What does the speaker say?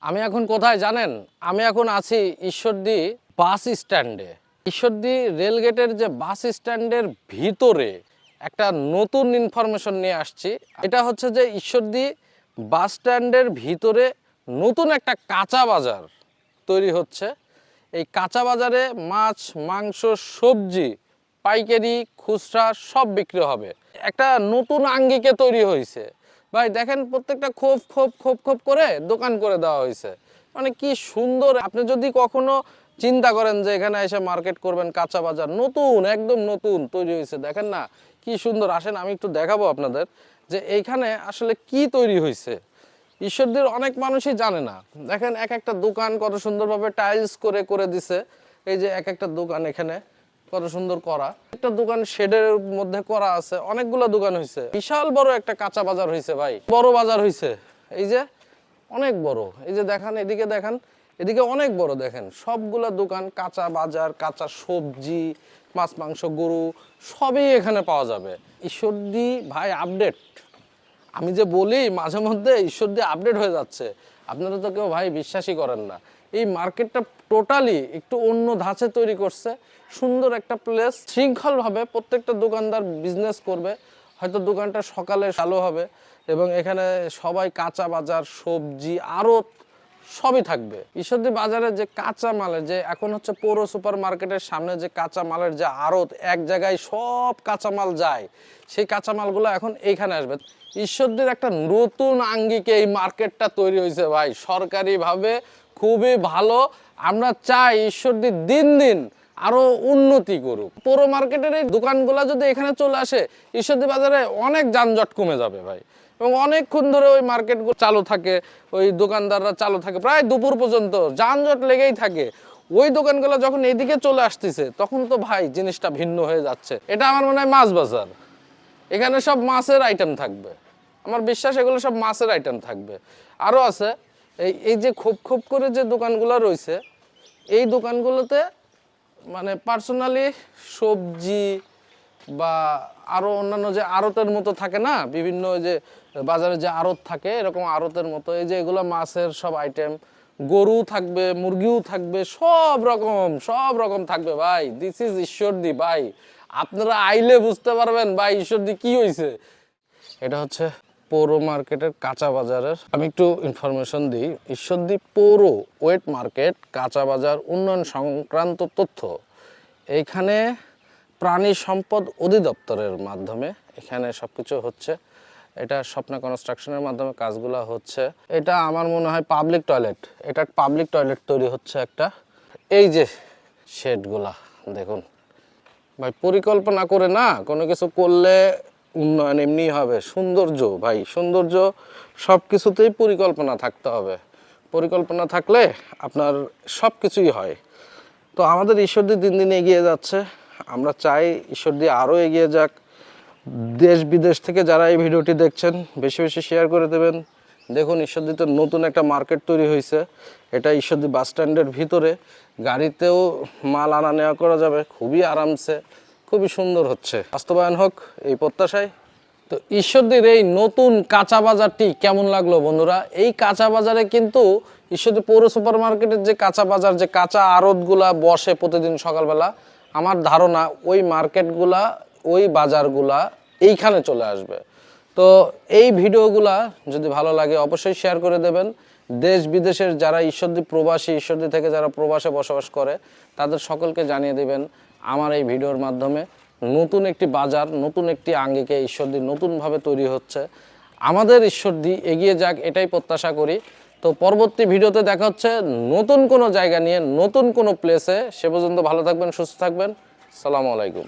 আমি এখন কোথায় জানেন? আমি এখন আছি ঈশ্বরদী বাস স্ট্যান্ডে। ঈশ্বরদী রেলগেটের যে বাস স্ট্যান্ডের ভিতরে একটা নতুন ইনফরমেশন নিয়ে আসছি। এটা হচ্ছে যে ঈশ্বরদী বাস স্ট্যান্ডের ভিতরে নতুন একটা কাঁচা বাজার তৈরি হচ্ছে। এই কাঁচা বাজারে মাছ, মাংস, সবজি, পাইকারি, খুচরা সব বিক্রি হবে। একটা নতুন আঙ্গিকে তৈরি হয়েছে। ভাই, দেখেন প্রত্যেকটা খোপ খোপ খোপ খোপ করে দোকান করে দেওয়া হয়েছে। মানে কি সুন্দর। আপনি যদি কখনো চিন্তা করেন যে এখানে এসে মার্কেট করবেন কাঁচা বাজার, নতুন, একদম নতুন তৈরি হয়েছে। দেখেন না, কি সুন্দর। আসেন, আমি একটু দেখাবো আপনাদের যে এইখানে আসলে কি তৈরি হয়েছে। ঈশ্বরদের অনেক মানুষই জানে না। দেখেন, এক একটা দোকান কত সুন্দরভাবে টাইলস করে করে দিছে। এই যে এক একটা দোকান এখানে কত সুন্দর করা। একটা দোকান শেডের মধ্যে করা আছে, অনেকগুলো দোকান হয়েছে বিশাল বড় একটা কাঁচা বাজার হয়েছে ভাই, বড় বাজার হয়েছে এই যে অনেক বড়, এই যে দেখান, এদিকে দেখান, এদিকে অনেক বড় দেখেন। সবগুলা দোকান, কাঁচা বাজার, কাঁচা সবজি, মাছ, মাংস, গরু, সবই এখানে পাওয়া যাবে। ঈশ্বরদী, ভাই আপডেট আমি যে বলি, মাঝে মধ্যে ঈশ্বর দিয়ে আপডেট হয়ে যাচ্ছে। আপনারা তো কেউ ভাই বিশ্বাসই করেন না। এই মার্কেটটা টোটালি একটু অন্য ধাঁচে তৈরি করছে। সুন্দর একটা প্লেস শৃঙ্খলভাবে প্রত্যেকটা দোকানদার বিজনেস করবে। হয়তো দোকানটা সকালে চালু হবে এবং এখানে সবাই কাঁচা বাজার, সবজি, আরও সবই থাকবে। ঈশ্বরদী বাজারে যে কাঁচা মালের, যে এখন হচ্ছে পৌর সুপার মার্কেটের সামনে যে কাঁচা মালের যে আড়ত, এক জায়গায় সব কাঁচা মাল যায়। সেই কাঁচা মালগুলো এখন এইখানে আসবে। ঈশ্বরদীর একটা নতুন আঙ্গিকে এই মার্কেটটা তৈরি হয়েছে ভাই। সরকারিভাবে খুবই ভালো। আমরা চাই ঈশ্বরদীর দিন দিন আরও উন্নতি করুক। পৌর মার্কেটের এই দোকানগুলো যদি এখানে চলে আসে ঈশ্বরদী বাজারে অনেক যানজট কমে যাবে ভাই। এবং অনেকক্ষণ ধরে ওই মার্কেটগুলো চালু থাকে, ওই দোকানদাররা চালু থাকে। প্রায় দুপুর পর্যন্ত যানজট লেগেই থাকে। ওই দোকানগুলো যখন এইদিকে চলে আসতেছে, তখন তো ভাই জিনিসটা ভিন্ন হয়ে যাচ্ছে। এটা আমার মনে হয় মাছ বাজার। এখানে সব মাছের আইটেম থাকবে। আমার বিশ্বাস, এগুলো সব মাছের আইটেম থাকবে। আরও আছে, এই এই যে খুব খুব করে যে দোকানগুলো রয়েছে, এই দোকানগুলোতে মানে পার্সোনালি সবজি বা আরও অন্যান্য যে আড়তের মতো থাকে না, বিভিন্ন যে বাজারে যে আড়ত থাকে, এরকম আড়তের মতো, এই যে এগুলো মাছের সব আইটেম গরু থাকবে, মুরগিও থাকবে, সব রকম সব রকম থাকবে ভাই। দিস ইজ ঈশ্বরদী ভাই। আপনারা আইলে বুঝতে পারবেন ভাই, ঈশ্বরদী কি হয়েছে এটা হচ্ছে পৌর মার্কেটের কাঁচা বাজারের, আমি একটু ইনফরমেশন দিই। ঈশ্বরদী পৌর ওয়েট মার্কেট, কাঁচা বাজার উন্নয়ন সংক্রান্ত তথ্য। এইখানে প্রাণী সম্পদ অধিদপ্তরের মাধ্যমে এখানে সব কিছু হচ্ছে। এটা স্বপ্না কনস্ট্রাকশনের মাধ্যমে কাজগুলো হচ্ছে। এটা আমার মনে হয় পাবলিক টয়লেট এটা পাবলিক টয়লেট তৈরি হচ্ছে একটা। এই যে শেডগুলা দেখুন। ভাই, পরিকল্পনা করে না, কোনো কিছু করলে উন্নয়ন এমনি হবে, সৌন্দর্য ভাই, সৌন্দর্য সব কিছুতেই পরিকল্পনা থাকতে হবে। পরিকল্পনা থাকলে আপনার সব কিছুই হয়। তো আমাদের ঈশ্বরদী দিন দিন এগিয়ে যাচ্ছে। আমরা চাই ঈশ্বরদী আরও এগিয়ে যাক। দেশ বিদেশ থেকে যারা এই ভিডিওটি দেখছেন, বেশি বেশি শেয়ার করে দেবেন। দেখুন, ঈশ্বরদীতে নতুন একটা মার্কেট তৈরি হয়েছে। এটা ঈশ্বরদী বাস স্ট্যান্ডের ভিতরে। গাড়িতেও মাল আনা নেওয়া করা যাবে। খুবই আরামসে। খুবই সুন্দর হচ্ছে। বাস্তবায়ন হোক, এই প্রত্যাশায়। তো ঈশ্বরদীর এই নতুন কাঁচা বাজারটি কেমন লাগল বন্ধুরা? এই কাঁচা বাজারে কিন্তু ঈশ্বরদী পৌর সুপার মার্কেটের যে কাঁচা বাজার, যে কাঁচা আড়তগুলা বসে প্রতিদিন সকালবেলা, আমার ধারণা ওই মার্কেটগুলা, ওই বাজারগুলা এইখানে চলে আসবে। তো এই ভিডিওগুলা যদি ভালো লাগে অবশ্যই শেয়ার করে দেবেন। দেশ বিদেশের যারা ঈশ্বরদী প্রবাসী, ঈশ্বরদী থেকে যারা প্রবাসে বসবাস করে, তাদের সকলকে জানিয়ে দেবেন আমার এই ভিডিওর মাধ্যমে নতুন একটি বাজার, নতুন একটি আঙ্গিকে ঈশ্বরদী নতুনভাবে তৈরি হচ্ছে। আমাদের ঈশ্বরদী এগিয়ে যাক, এটাই প্রত্যাশা করি। তো পরবর্তী ভিডিওতে দেখা হচ্ছে নতুন কোনো জায়গা নিয়ে, নতুন কোনো প্লেসে সে পর্যন্ত ভালো থাকবেন, সুস্থ থাকবেন। সালামু আলাইকুম।